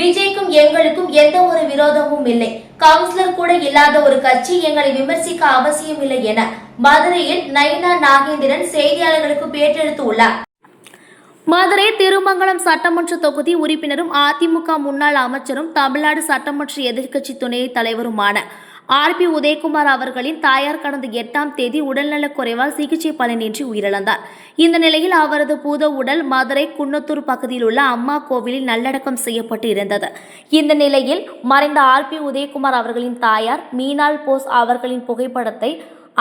விஜய்க்கும் எங்களுக்கும் எந்த ஒரு விரோதமும் இல்லை. கவுன்சிலர் கூட இல்லாத ஒரு கட்சி எங்களை விமர்சிக்க அவசியம் இல்லை என மதுரையில் நயினா நாகேந்திரன் செய்தியாளர்களுக்கு பேட்டெடுத்துள்ளார் மதுரை திருமங்கலம் சட்டமன்ற தொகுதி உறுப்பினரும் அதிமுக முன்னாள் அமைச்சரும் தமிழ்நாடு சட்டமன்ற எதிர்க்கட்சி துணை தலைவருமான ஆர் பி உதயகுமார் அவர்களின் தாயார் கடந்த எட்டாம் தேதி உடல்நலக் குறைவால் சிகிச்சை பலனின்றி உயிரிழந்தார். இந்த நிலையில் அவரது பூத உடல் மதுரை குன்னத்தூர் பகுதியில் உள்ள அம்மா கோவிலில் நல்லடக்கம் செய்யப்பட்டு இருந்தது. இந்த நிலையில் மறைந்த ஆர் பி உதயகுமார் அவர்களின் தாயார் மீனாள் போஸ் அவர்களின் புகைப்படத்தை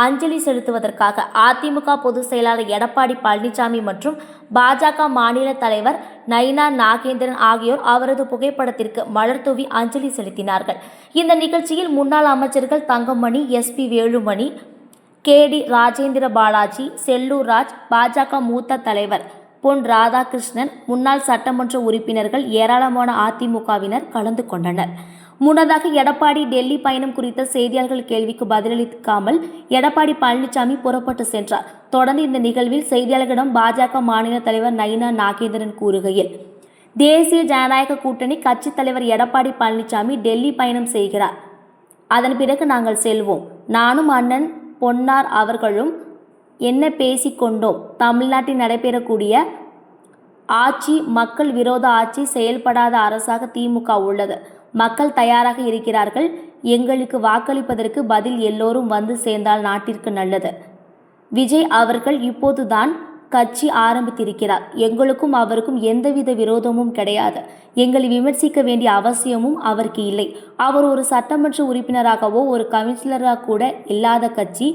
அஞ்சலி செலுத்துவதற்காக அதிமுக பொதுச் செயலாளர் எடப்பாடி பழனிசாமி மற்றும் பாஜக மாநில தலைவர் நயினா நாகேந்திரன் ஆகியோர் அவரது புகைப்படத்திற்கு மலர் தூவி அஞ்சலி செலுத்தினார்கள். இந்த நிகழ்ச்சியில் முன்னாள் அமைச்சர்கள் Thangamani SP Velumani K. T. Rajendra Balaji Sellur Raj பாஜக மூத்த தலைவர் பொன் ராதாகிருஷ்ணன் முன்னாள் சட்டமன்ற உறுப்பினர்கள் ஏராளமான அதிமுகவினர் கலந்து கொண்டனர். முன்னதாக எடப்பாடி டெல்லி பயணம் குறித்த செய்தியாளர்கள் கேள்விக்கு பதிலளிக்காமல் எடப்பாடி பழனிசாமி புறப்பட்டு சென்றார். தொடர்ந்து இந்த நிகழ்வில் செய்தியாளர்களிடம் பாஜக மாநில தலைவர் நயினா நாகேந்திரன் கூறுகையில் தேசிய ஜனநாயக கூட்டணி கட்சித் தலைவர் எடப்பாடி பழனிசாமி டெல்லி பயணம் செய்கிறார். அதன் பிறகு நாங்கள் செல்வோம். நானும் அண்ணன் பொன்னார் அவர்களும் என்ன பேசிக்கொண்டோம்? தமிழ்நாட்டில் நடைபெறக்கூடிய ஆட்சி மக்கள் விரோத ஆட்சி செயல்படாத அரசாக திமுக உள்ளது. மக்கள் தயாராக இருக்கிறார்கள். எங்களுக்கு வாக்களிப்பதற்கு பதில் எல்லோரும் வந்து சேர்ந்தால் நாட்டிற்கு நல்லது. விஜய் அவர்கள் இப்போதுதான் கட்சி ஆரம்பித்திருக்கிறார். எங்களுக்கும் அவருக்கும் எந்தவித விரோதமும் கிடையாது. எங்களை விமர்சிக்க வேண்டிய அவசியமும் அவருக்கு இல்லை. அவர் ஒரு சட்டமன்ற உறுப்பினராகவோ ஒரு கவுன்சிலராக கூட இல்லாத கட்சி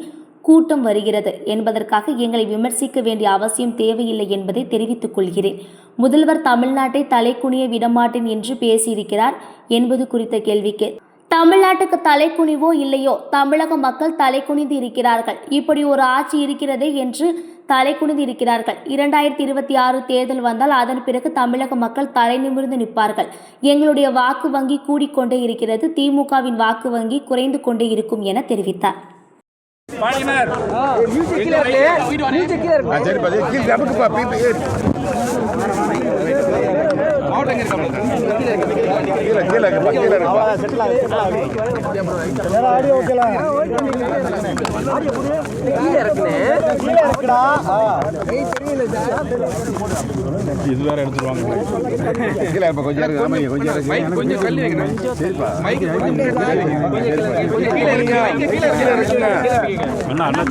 கூட்டம் வருகிறது. என்பதற்காக எங்களை விமர்சிக்க வேண்டிய அவசியம் தேவையில்லை என்பதை தெரிவித்துக் கொள்கிறேன். முதல்வர் தமிழ்நாட்டை தலைக்குனிய விடமாட்டேன் என்று பேசியிருக்கிறார் என்பது குறித்த கேள்விக்கு தமிழ்நாட்டுக்கு தலைக்குனிவோ இல்லையோ? தமிழக மக்கள் தலைக்குனிந்து இருக்கிறார்கள். இப்படி ஒரு ஆட்சி இருக்கிறதே என்று தலைக்குனிந்து இருக்கிறார்கள். இரண்டாயிரத்தி இருபத்தி ஆறு தேர்தல் வந்தால் அதன் பிறகு தமிழக மக்கள் தலை நிமிர்ந்து நிற்பார்கள். எங்களுடைய வாக்கு வங்கி கூடிக்கொண்டே இருக்கிறது. திமுகவின் வாக்கு வங்கி குறைந்து கொண்டே இருக்கும் என தெரிவித்தார். பாடினார் ஆ, சரி பாதி இது வேற எடுத்துருவாங்க கீழே இப்ப கொஞ்சம் இருக்கு ஆமாங்க கொஞ்சம் இருக்கு மைக் கொஞ்சம் தள்ளி வைங்க சரிப்பா மைக் கொஞ்சம் கொஞ்சம் கீழே இருக்கு மைக் கீழே இருக்குங்க அண்ணா அண்ணா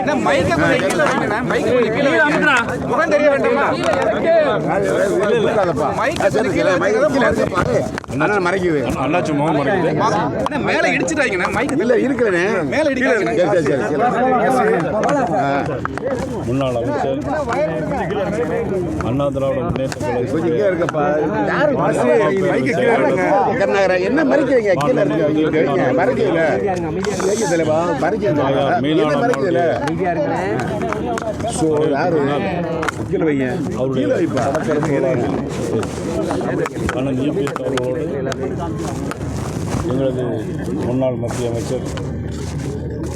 என்ன மைக்க கொஞ்சம் கீழே வைங்கண்ணா மைக் கொஞ்சம் கீழே வைங்க முகம் தெரிய வேண்டாமா இருக்காதப்பா மைக் ஆ, சரி கீழே மைக் கீழே இருக்குப்பா அண்ணா மறைக்குது. அண்ணாச்சி முகம் மறைக்குது. என்ன மேல இடிச்சிட்டாங்கண்ணா மைக் இல்ல இருக்கிறேனே மேல இடிக்கிறாங்க சரி சரி சரி முன்னாள் அமைச்சர் அண்ணா திராவிட முன்னேற்ற இருக்கப்பா என்ன மறைக்கிறீங்க? கீழே இருக்கு மறைக்கல தலைவா. மறைக்கல ஸோ யாரு? கீழே வைங்க. இபிஎஸ் அவர்களோடு எங்களது முன்னாள் மத்திய அமைச்சர்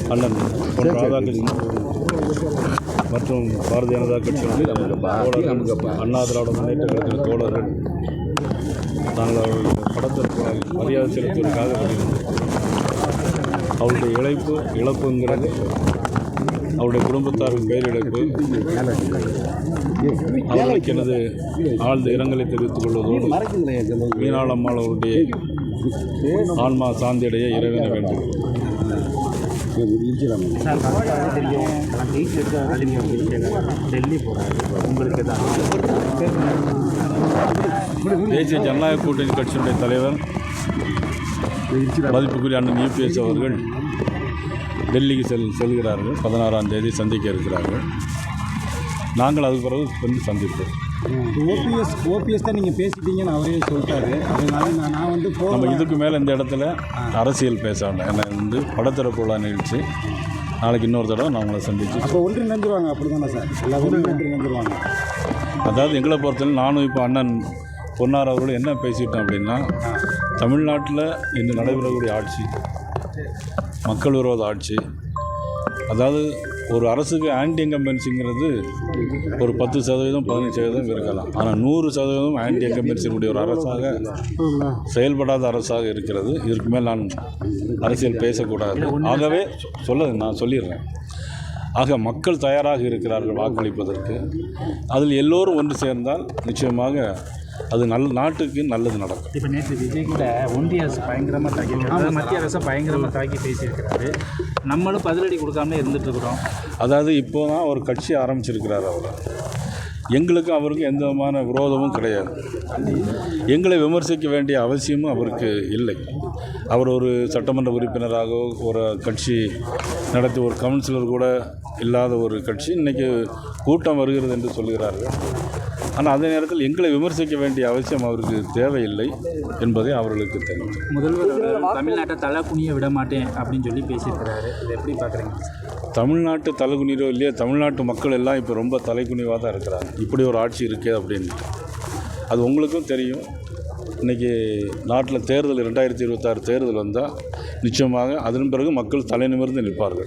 அண்ணன் பொன் ராதாகிருஷ்ணன் மற்றும் பாரதிய ஜனதா கட்சியினுடைய அண்ணா திராவிட முன்னேற்ற கழகத்தின் தோழர்கள். நாங்கள் அவர்களுடைய படத்திற்கு மரியாதை செலுத்துவதற்காக வருகிறோம் அவருடைய இழப்பு இழப்புங்கிறது அவருடைய குடும்பத்தாருக்கு பெயரிழப்பு அவர்களுக்கு எனது ஆழ்ந்த இரங்கலை தெரிவித்துக் கொள்வதோடு மீனாளம்மாள் அவருடைய ஆன்மா சாந்தியடைய இறைவன வேண்டும் தேசிய ஜனநாயக கூட்டணி கட்சியினுடைய தலைவர் மதிப்புக்குரிய அண்ணன் யூபிஎஸ் அவர்கள் டெல்லிக்கு செல் செல்கிறார்கள். பதினாறாம் தேதி சந்திக்க இருக்கிறார்கள். நாங்கள் அதுக்கு பிறகு வந்து சந்திப்போம். ஓபிஎஸ் ஓபிஎஸ் தான் நீங்கள் பேசிட்டீங்கன்னு அவரே சொல்லிட்டாரு. அதனால நான் நான் வந்து நம்ம இதுக்கு மேலே இந்த இடத்துல அரசியல் பேச வேண்டாம் ஏன்னா வந்து படத்திறப்பு விழா நிகழ்ச்சி. நாளைக்கு இன்னொரு தடவை நான் உங்களை சந்திச்சு அப்போ ஒன்று நினைஞ்சிருவாங்க அப்படி தானே சார்? எல்லா ஒன்று ஒன்று நினைஞ்சிருவாங்க. அதாவது எங்களை பொறுத்தவரை நானும் இப்போ அண்ணன் பொன்னார் அவர்கள் என்ன பேசிட்டோம் அப்படின்னா தமிழ்நாட்டில் இன்று நடைபெறக்கூடிய ஆட்சி மக்கள் விரோத ஆட்சி. அதாவது ஒரு அரசுக்கு ஆன்டி இன்கம்பன்சிங்கிறது ஒரு பத்து சதவீதம் பதினஞ்சு சதவீதம் இருக்கலாம். ஆனால் நூறு சதவீதம் ஆன்டி இன்கம்பன்சியுடைய ஒரு அரசாக செயல்படாத அரசாக இருக்கிறது. இதற்கு மேல் நான் அரசியல் பேசக்கூடாது. ஆகவே சொல்ல நான் சொல்லிடுறேன். ஆக மக்கள் தயாராக இருக்கிறார்கள் வாக்களிப்பதற்கு. அதில் எல்லோரும் ஒன்று சேர்ந்தால் நிச்சயமாக அது நல் நாட்டுக்கு நல்லது நடக்கும். இப்போ நேற்று விஜய் கூட ஒன்றிய அரசு பயங்கரமாக தாக்கியிருக்காரு மத்திய அரசை பயங்கரமாக தாக்கி பேசியிருக்கிறாரு. நம்மளும் பதிலடி கொடுக்காமலே இருந்துட்டு இருக்கிறோம் அதாவது இப்போ தான் ஒரு கட்சி ஆரம்பிச்சிருக்கிறார் அவர். எங்களுக்கும் அவருக்கும் எந்த விதமான விரோதமும் கிடையாது. எங்களை விமர்சிக்க வேண்டிய அவசியமும் அவருக்கு இல்லை. அவர் ஒரு சட்டமன்ற உறுப்பினராக ஒரு கட்சி நடத்தி ஒரு கவுன்சிலர் கூட இல்லாத ஒரு கட்சி. இன்றைக்கி கூட்டம் வருகிறது என்று சொல்கிறார்கள். ஆனால் அதே நேரத்தில் எங்களை விமர்சிக்க வேண்டிய அவசியம் அவருக்கு தேவையில்லை என்பதை அவர்களுக்கு தெரியும் முதல்வர் தமிழ்நாட்டை தலை குனிய விட மாட்டேன் அப்படின்னு சொல்லி பேசியிருக்கிறாரு. இதை எப்படி பார்க்குறீங்க? தமிழ்நாட்டு தலைகுனிரோ இல்லையா தமிழ்நாட்டு மக்கள் எல்லாம் இப்போ ரொம்ப தலைகுனிவாக தான் இருக்கிறாங்க. இப்படி ஒரு ஆட்சி இருக்கே அப்படின்னு. அது உங்களுக்கும் தெரியும். இன்றைக்கி நாட்டில் தேர்தல் ரெண்டாயிரத்தி இருபத்தாறு தேர்தல் வந்தால் நிச்சயமாக அதன் பிறகு மக்கள் தலை நிமிர்ந்து நிற்பார்கள்?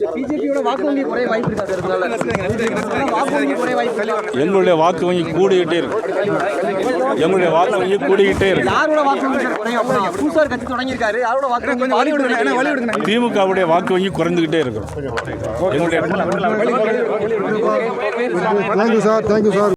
எங்களுடைய வாக்கு வங்கி கூடிக்கிட்டே இருக்கு. எங்களுடைய வாக்கு வங்கி கூடிக்கிட்டே இருக்கு. திமுகவுடைய வாக்கு வங்கி குறைந்துக்கிட்டே இருக்கிறோம் எங்களுடைய தேங்க்யூ சார் தேங்க்யூ சார்